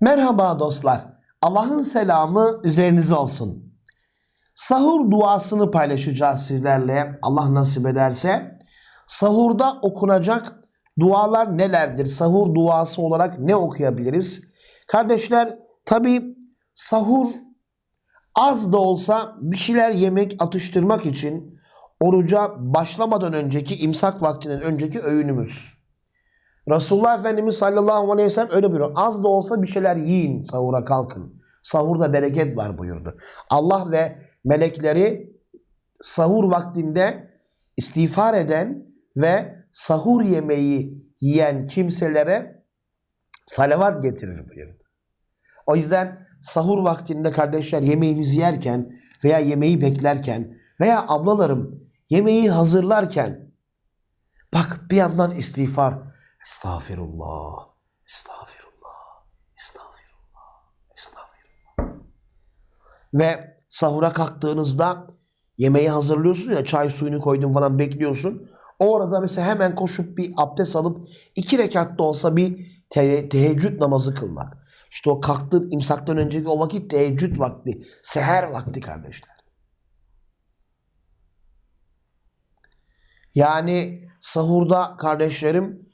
Merhaba dostlar. Allah'ın selamı üzerinize olsun. Sahur duasını paylaşacağız sizlerle Allah nasip ederse. Sahurda okunacak dualar nelerdir? Sahur duası olarak ne okuyabiliriz? Kardeşler tabi sahur az da olsa bir şeyler yemek atıştırmak için oruca başlamadan önceki imsak vaktinden önceki öğünümüz. Resulullah Efendimiz sallallahu aleyhi ve sellem öyle buyuruyor. Az da olsa bir şeyler yiyin, sahura kalkın. Sahurda bereket var buyurdu. Allah ve melekleri sahur vaktinde istiğfar eden ve sahur yemeği yiyen kimselere salavat getirir buyurdu. O yüzden sahur vaktinde kardeşler yemeğimizi yerken veya yemeği beklerken veya ablalarım yemeği hazırlarken bak bir yandan istiğfar Estağfirullah, estağfirullah, estağfirullah, estağfirullah. Ve sahura kalktığınızda yemeği hazırlıyorsun ya çay suyunu koydun falan bekliyorsun. O arada mesela hemen koşup bir abdest alıp iki rekatta olsa bir te- teheccüd namazı kılmak. İşte o kalktığın imsaktan önceki o vakit teheccüd vakti, seher vakti kardeşler. Yani sahurda kardeşlerim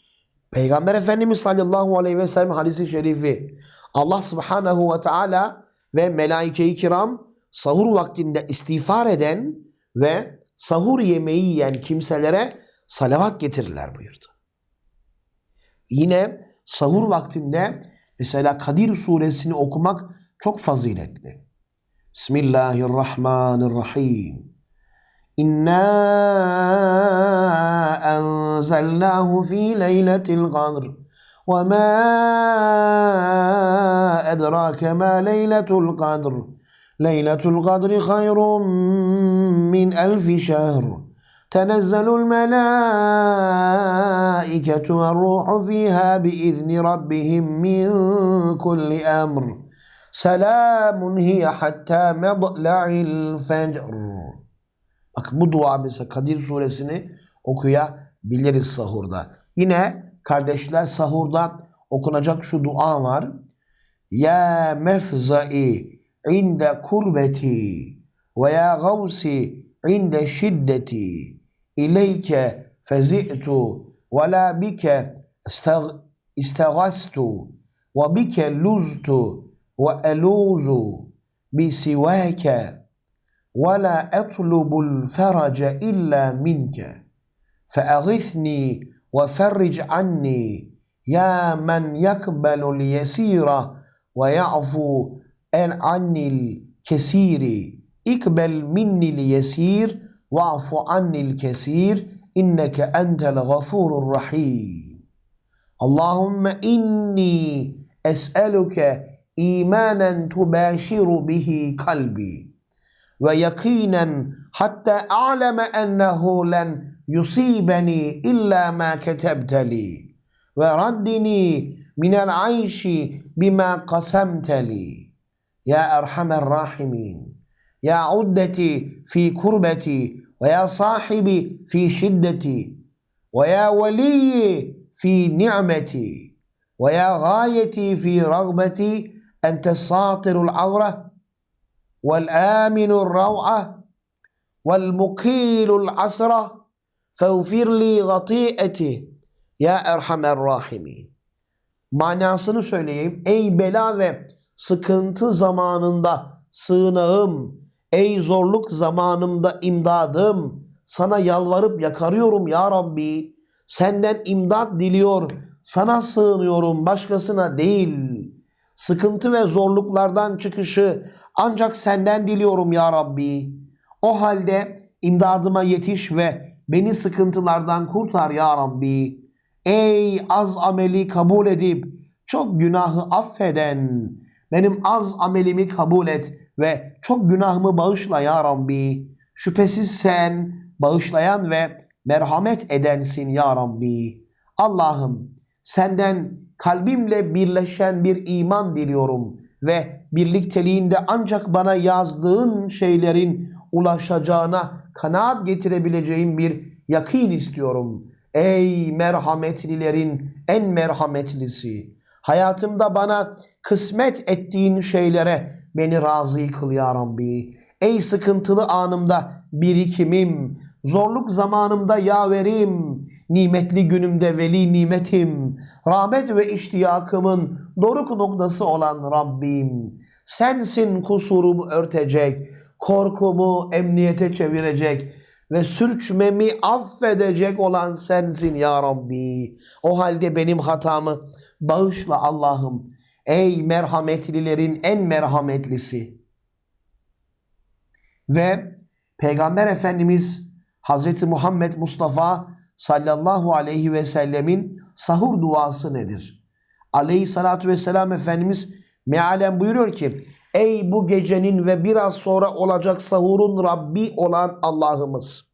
Peygamber Efendimiz sallallahu aleyhi ve sellem hadisi şerifi Allah subhanahu ve teala ve melaike-i kiram sahur vaktinde istiğfar eden ve sahur yemeği yiyen kimselere salavat getirirler buyurdu. Yine sahur vaktinde mesela Kadir suresini okumak çok faziletli. Bismillahirrahmanirrahim. إنا أنزلناه في ليلة القدر وما أدراك ما ليلة القدر ليلة القدر خير من ألف شهر تنزل الملائكة والروح فيها بإذن ربهم من كل أمر سلام هي حتى مضلع الفجر Bak bu dua mesela Kadir suresini okuyabiliriz sahurda. Yine kardeşler sahurda okunacak şu dua var. Ya mefzai inde kurbeti ve ya gavsi inde şiddeti ileyke fezi'tu ve la bike istag- istagastu ve bike luztu ve eluzu bisiwake ولا أطلب الفرج إلا منك. فأغثني وفرج عني يا من يقبل اليسير ويعفو عن الكثير اقبل مني اليسير واعف عني الكثير إنك أنت الغفور الرحيم. اللهم إني أسألك إيمانا تباشر به قلبي. ويقينا حتى أعلم أنه لن يصيبني إلا ما كتبت لي. وردني من العيش بما قسمت لي. يا أرحم الراحمين يا عدتي في كربتي ويا صاحبي في شدتي ويا ولي في نعمتي ويا غايتي في رغبتي أنت الساطر العورة والآمن الروعة والمقيل العسرة فاغفر لي غطيئتي يا أرحم الراحمين Manasını söyleyeyim. Ey bela ve sıkıntı zamanında sığınağım, ey zorluk zamanımda imdadım, sana yalvarıp yakarıyorum ya Rabbi. Senden imdat diliyor, sana sığınıyorum, başkasına değil. Sıkıntı ve zorluklardan çıkışı ancak senden diliyorum ya Rabbi. O halde imdadıma yetiş ve beni sıkıntılardan kurtar ya Rabbi. Ey az ameli kabul edip çok günahı affeden, benim az amelimi kabul et ve çok günahımı bağışla ya Rabbi. Şüphesiz sen bağışlayan ve merhamet edensin ya Rabbi. Allah'ım senden kalbimle birleşen bir iman diliyorum ve birlikteliğinde ancak bana yazdığın şeylerin ulaşacağına kanaat getirebileceğim bir yakin istiyorum. Ey merhametlilerin en merhametlisi. Hayatımda bana kısmet ettiğin şeylere beni razı kıl ya Rabbi. Ey sıkıntılı anımda birikimim, zorluk zamanımda yaverim, nimetli günümde veli nimetim, rahmet ve iştiyakımın doruk noktası olan Rabbim. Sensin kusurumu örtecek, korkumu emniyete çevirecek ve sürçmemi affedecek olan sensin ya Rabbi. O halde benim hatamı bağışla Allah'ım. Ey merhametlilerin en merhametlisi. Ve Peygamber Efendimiz Hazreti Muhammed Mustafa sallallahu aleyhi ve sellemin sahur duası nedir? Aleyhissalatu vesselam Efendimiz mealen buyuruyor ki Ey bu gecenin ve biraz sonra olacak sahurun Rabbi olan Allah'ımız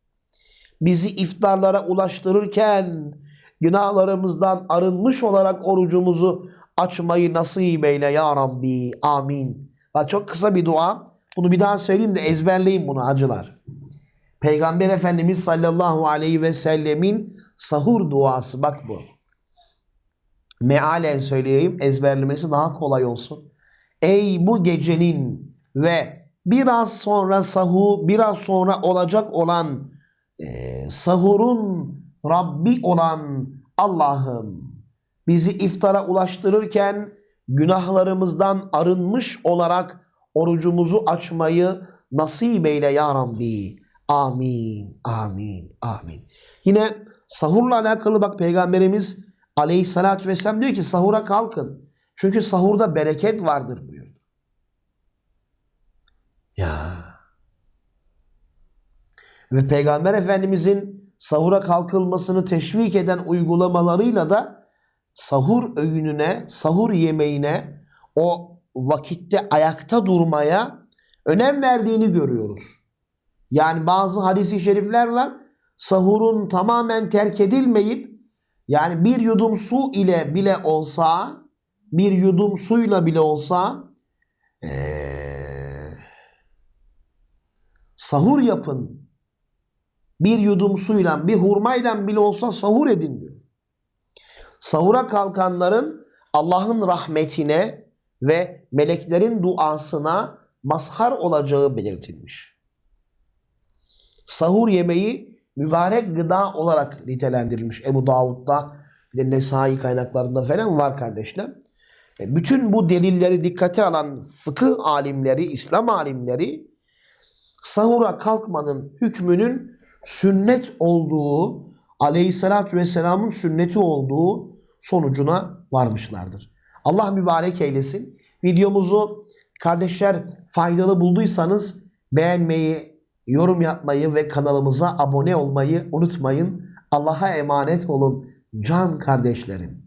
bizi iftarlara ulaştırırken günahlarımızdan arınmış olarak orucumuzu açmayı nasip eyle ya Rabbi. Amin. Bak çok kısa bir dua. Bunu bir daha söyleyeyim de ezberleyin bunu acılar. Peygamber Efendimiz sallallahu aleyhi ve sellemin sahur duası. Bak bu. Mealen söyleyeyim ezberlemesi daha kolay olsun. Ey bu gecenin ve biraz sonra sahu biraz sonra olacak olan e, sahurun Rabbi olan Allah'ım bizi iftara ulaştırırken günahlarımızdan arınmış olarak orucumuzu açmayı nasip eyle ya Rabbi. Amin, amin, amin. Yine sahurla alakalı bak Peygamberimiz aleyhissalatü vesselam diyor ki sahura kalkın. Çünkü sahurda bereket vardır buyurdu. Ya. Ve Peygamber Efendimizin sahura kalkılmasını teşvik eden uygulamalarıyla da sahur öğününe, sahur yemeğine, o vakitte ayakta durmaya önem verdiğini görüyoruz. Yani bazı hadisi şerifler var. Sahurun tamamen terk edilmeyip yani bir yudum su ile bile olsa bir yudum suyla bile olsa ee, sahur yapın. Bir yudum suyla, bir hurmayla bile olsa sahur edin diyor. Sahura kalkanların Allah'ın rahmetine ve meleklerin duasına mazhar olacağı belirtilmiş. Sahur yemeği mübarek gıda olarak nitelendirilmiş. Ebu Davud'da bir de Nesai kaynaklarında falan var kardeşler. E, Bütün bu delilleri dikkate alan fıkıh alimleri, İslam alimleri sahura kalkmanın hükmünün sünnet olduğu, aleyhissalatü vesselamın sünneti olduğu sonucuna varmışlardır. Allah mübarek eylesin. Videomuzu kardeşler faydalı bulduysanız beğenmeyi, yorum yapmayı ve kanalımıza abone olmayı unutmayın. Allah'a emanet olun can kardeşlerim.